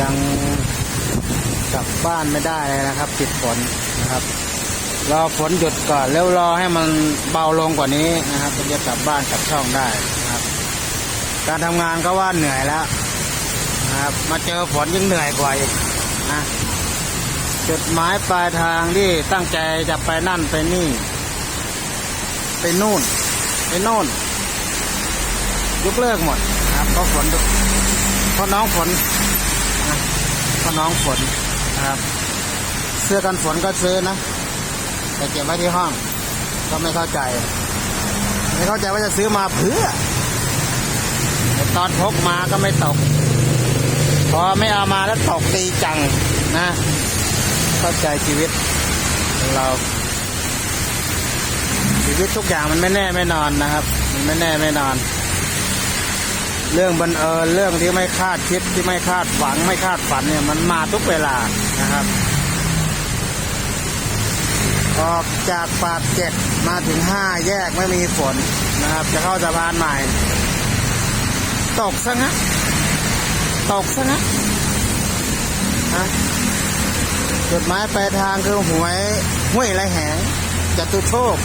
ยังกลับบ้านไม่ได้เลยนะครับ ติดฝนนะครับ รอฝนหยุดก่อนแล้วรอให้มันเบาลงกว่านี้นะครับจะกลับบ้านกลับช่องได้นะครับ การทำงานก็ว่าเหนื่อยแล้วนะครับ มาเจอฝนยิ่งเหนื่อยกว่าอีกนะจุดหมายปลายทางที่ตั้งใจจะไปนั่นไปนี่ ไปนู่น ไปโน่นยกเลิกหมดนะครับเพราะฝนเพราะน้องฝน เพราะน้องฝนนะครับ เสื้อกันฝนก็ซื้อนะ แต่เก็บไว้ที่ห้อง ก็ไม่เข้าใจ ไม่เข้าใจว่าจะซื้อมาเพื่อแต่ตอนพกมาก็ไม่ตก พอไม่เอามาแล้วตกตีจังนะ เข้าใจชีวิตเราชีวิตทุกอย่างมันไม่แน่ไม่นอนนะครับ มันไม่แน่ไม่นอน เรื่องบังเอิญเรื่องที่ไม่คาดคิดที่ไม่คาดหวังไม่คาดฝันเนี่ย มันมาทุกเวลานะครับ ออกจากปากเจ็ดมาถึงห้าแยกไม่มีฝนนะครับ จะเข้าสะพานใหม่ ตกซะนะตกซะนะฮะจุดหมายปลายทางคือหวยห้วยไรแหงจตุโชค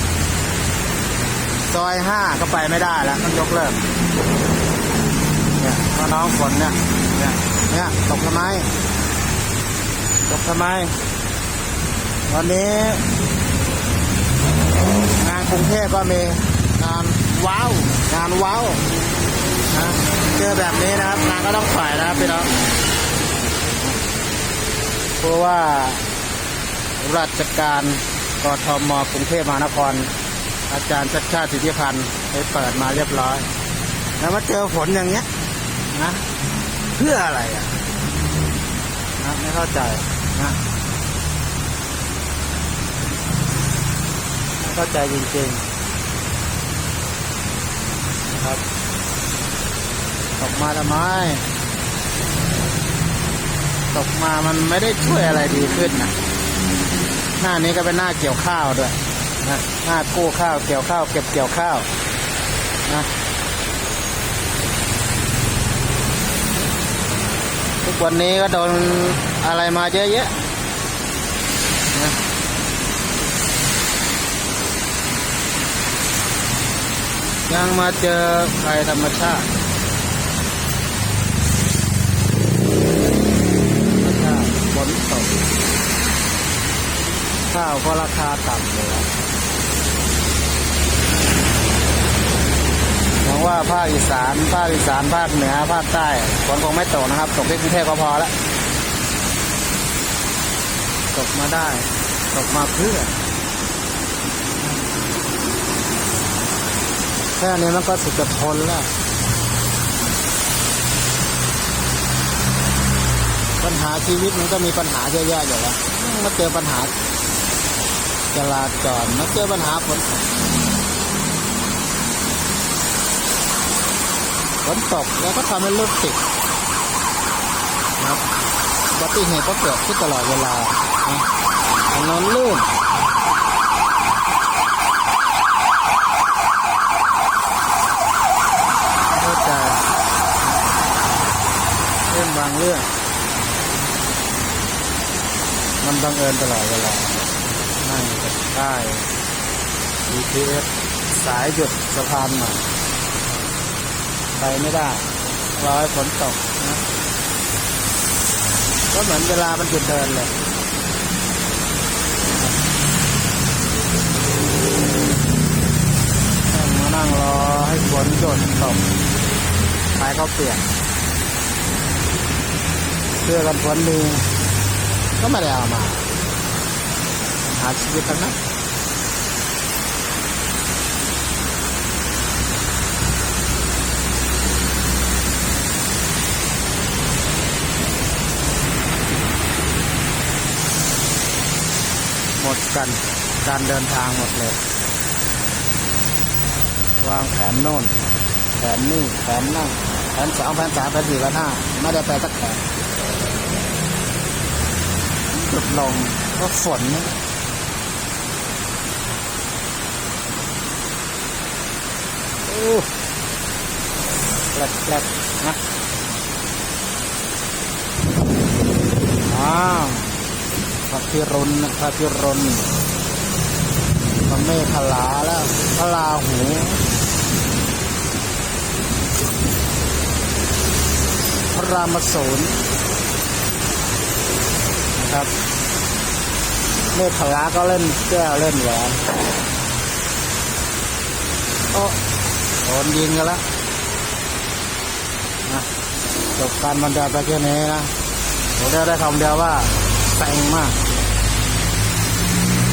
ซอยห้าก็ไปไม่ได้แล้วต้องยกเลิก น้องฝนเนี่ยเนี่ย เนี่ยตกทำไม ตกทำไม วันนี้ งานกรุงเทพก็มีงานว้าว งานว้าวนะเจอแบบนี้นะครับงานก็ต้องฝ่ายนะครับพี่น้องเพราะว่าราชการกทมกรุงเทพมหานคร อาจารย์ชัดชาติสิทธิพันธ์ได้เปิดมาเรียบร้อย แล้วมาเจอฝนอย่างเงี้ย นะเพื่ออะไรอะนะไม่เข้าใจนะไม่เข้าใจจริงๆนะครับตกมาทำไมตกมามันไม่ได้ช่วยอะไรดีขึ้นนะหน้านี้ก็เป็นหน้าเกี่ยวข้าวด้วยนะหน้ากู้ข้าวเกี่ยวข้าว เก็บเกี่ยวข้าวนะ ทุกวันนี้ก็โดนอะไรมาเยอะแยะนะยังมาเจอภัยธรรมชาติธรรมชาติฝนตกข้าวก็ราคาต่ำเลยอะหวังว่า ภาคอีสาน ภาคอีสาน ภาคเหนือ ภาคใต้ฝนคงไม่ตกนะครับ ตกที่กรุงเทพก็พอแล้วตกมาได้ ตกมาเพื่อ แค่นี้มันก็สุดจะทนแล้วปัญหาชีวิตมันก็มีปัญหาเยอะแยะอยู่แล้วมาเจอปัญหาจราจรมาเจอปัญหาฝนตกฝ นตกแล้วก็ทำให้รถติดนะอุบัติเหตุก็เกิดขึ้นตลอดเวลานะถนนลื่นเข้าใจเรื่องบางเรื่อง มันบังเอิญตลอดเวลานั่งกับใต้ BTS สายหยุดสะพานใหม่ ไปไม่ได้รอให้ฝนตกนะก็เหมือนเวลามันหยุดเดินเลยนั่งมานั่งรอให้ฝนหยุดตกท้ายเขาเปียกเสื้อกันฝนมีก็ไม่ได้เอามา หาชีวิตทั้งนั้นห ดกันการเดินทางหมดเลย วางแผนโน่น แผนนี่แผนนั่นแผนสองแผนสามแผนสี่แผนห้าไม่ได้ไปสักแผนหยุดลงก็ฝนนี่โอ้แปลกๆนะอ้าว พิรุณพระพิรุณมันไม่ขลาแล้วพระลาหูพระรามสูนะครับเมฆลาก็เล่นแก้วเล่นแหวนโอ้โดนยิงกันแล้วนะจบการบรรยายไปแค่นี้นะผมได้ได้คำเดียวว่าแซงมาก